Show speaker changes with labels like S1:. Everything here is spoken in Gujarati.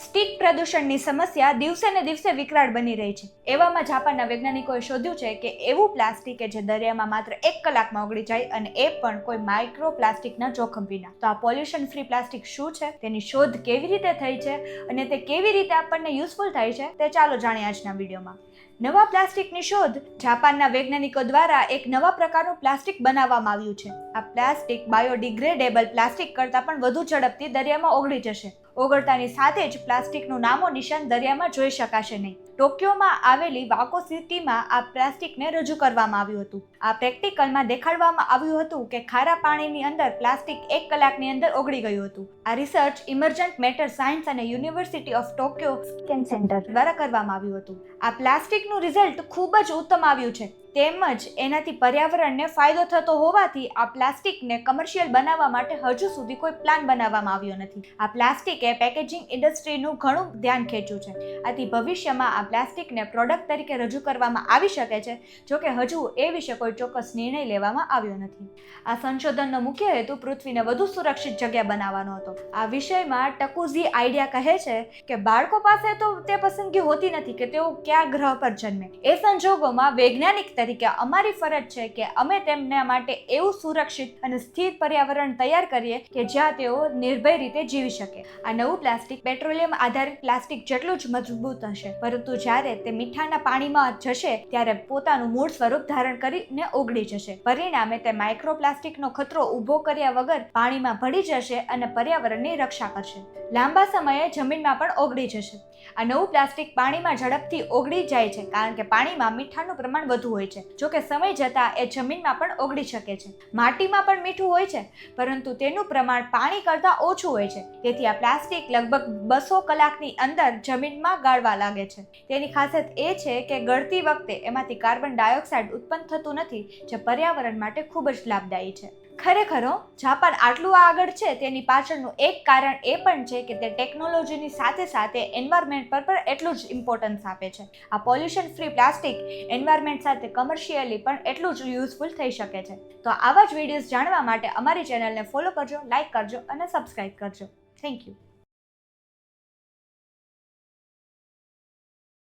S1: સ્ટીક પ્રદૂષણની સમસ્યા દિવસે ને દિવસે વિકરાળ બની રહી છે. એવામાં જાપાનના વૈજ્ઞાનિકોએ શોધ્યું છે કે એવું પ્લાસ્ટિક કે જે દરિયામાં માત્ર એક કલાકમાં ઓગળી જાય અને એ પણ કોઈ માઇક્રો પ્લાસ્ટિકના જોખમ વિના. તો આ પોલ્યુશન ફ્રી પ્લાસ્ટિક શું છે? તેની શોધ કેવી રીતે થઈ છે? અને તે કેવી રીતે આપણને યુઝફુલ થાય છે? તે ચાલો જાણીએ આજના વિડીયોમાં. નવા પ્લાસ્ટિકની શોધ જાપાનના વૈજ્ઞાનિકો દ્વારા એક નવા પ્રકારનું પ્લાસ્ટિક બનાવવામાં આવ્યું છે. આ પ્લાસ્ટિક બાયોડિગ્રેડેબલ પ્લાસ્ટિક કરતાં પણ વધુ ઝડપથી દરિયામાં ઓગળી જશે. ઓગળતાની સાથે જ પ્લાસ્ટિકનું નામો નિશાન દરિયામાં જોઈ શકાશે નહીં. ટોક્યોમાં આવેલી વાકો સિટીમાં આ પ્લાસ્ટિકને રજૂ કરવામાં આવ્યું હતું. આ પ્રેક્ટિકલમાં દેખાડવામાં આવ્યું હતું કે ખારા પાણીની અંદર પ્લાસ્ટિક એક કલાકની અંદર ઓગળી ગયું હતું. આ રિસર્ચ ઇમર્જન્ટ મેટર સાયન્સ અને university of Tokyo scan centre દ્વારા કરવામાં આવ્યું હતું. આ પ્લાસ્ટિકનું રિઝલ્ટ ખૂબ જ ઉત્તમ આવ્યું છે. તેમજ એનાથી પર્યાવરણને ફાયદો થતો હોવાથી આ પ્લાસ્ટિકને કમર્શિયલ બનાવવા માટે હજુ સુધી કોઈ પ્લાન બનાવવામાં આવ્યો નથી. આ પ્લાસ્ટિકે પેકેજિંગ ઇન્ડસ્ટ્રીનું ઘણું ધ્યાન ખેંચ્યું છે. આથી ભવિષ્યમાં આ પ્લાસ્ટિકને પ્રોડક્ટ તરીકે રજૂ કરવામાં આવી શકે છે જો કે હજુ એ વિશે કોઈ ચોક્કસ નિર્ણય લેવામાં આવ્યો નથી. આ સંશોધનનો મુખ્ય હેતુ પૃથ્વીને વધુ સુરક્ષિત જગ્યા બનાવવાનો હતો. આ વિષયમાં ટકુઝી આઈડિયા કહે છે કે બાળકો પાસે તો તે પસંદગી હોતી નથી કે તેઓ કયા ગ્રહ પર જન્મે. એ સંજોગોમાં વૈજ્ઞાનિક તરીકે અમારી ફરજ છે કે અમે તેમના માટે એવું સુરક્ષિત અને સ્થિર પર્યાવરણ તૈયાર કરીએ કે જ્યાં તેઓ નિર્ભય રીતે જીવી શકે. આ નવું પ્લાસ્ટિક પેટ્રોલિયમ આધારિત પ્લાસ્ટિક જેટલું જ મજબૂત હશે, પરંતુ જ્યારે તે મીઠાના પાણીમાં જશે ત્યારે પોતાનું મૂળ સ્વરૂપ ધારણ કરીને ઓગળી જશે. પરિણામે તે માઇક્રો પ્લાસ્ટિકનો ખતરો ઊભો કર્યા વગર પાણીમાં ભળી જશે અને પર્યાવરણની રક્ષા કરશે. લાંબા સમયે જમીનમાં પણ ઓગળી જશે. આ નવું પ્લાસ્ટિક પાણીમાં ઝડપથી ઓગળી જાય છે કારણ કે પાણીમાં મીઠાનું પ્રમાણ વધુ હોય છે. જો કે સમય જતાં એ જમીનમાં પણ ઓગળી શકે છે. માટીમાં પણ મીઠું હોય છે, પરંતુ તેનું પ્રમાણ પાણી કરતાં ઓછું હોય છે. તેથી આ પ્લાસ્ટિક લગભગ બસો કલાકની અંદર જમીનમાં ગાળવા લાગે છે. તેની ખાસિયત એ છે કે ગળતી વખતે એમાંથી કાર્બન ડાયોક્સાઇડ ઉત્પન્ન થતું નથી, જે પર્યાવરણ માટે ખૂબ જ લાભદાયી છે. ખરેખર જાપાન આટલું આગળ છે, તેની પાછળનું એક કારણ એ પણ છે કે તે ટેકનોલોજીની સાથે સાથે એન્વાયરમેન્ટ પર પણ એટલું જ ઇમ્પોર્ટન્સ આપે છે. આ પોલ્યુશન ફ્રી પ્લાસ્ટિક એન્વાયરમેન્ટ સાથે કમર્શિયલી પણ એટલું જ યુઝફુલ થઈ શકે છે. તો આવા જ વિડીયોઝ જાણવા માટે અમારી ચેનલને ફોલો કરજો લાઇક કરજો અને સબસ્ક્રાઇબ કરજો. Thank you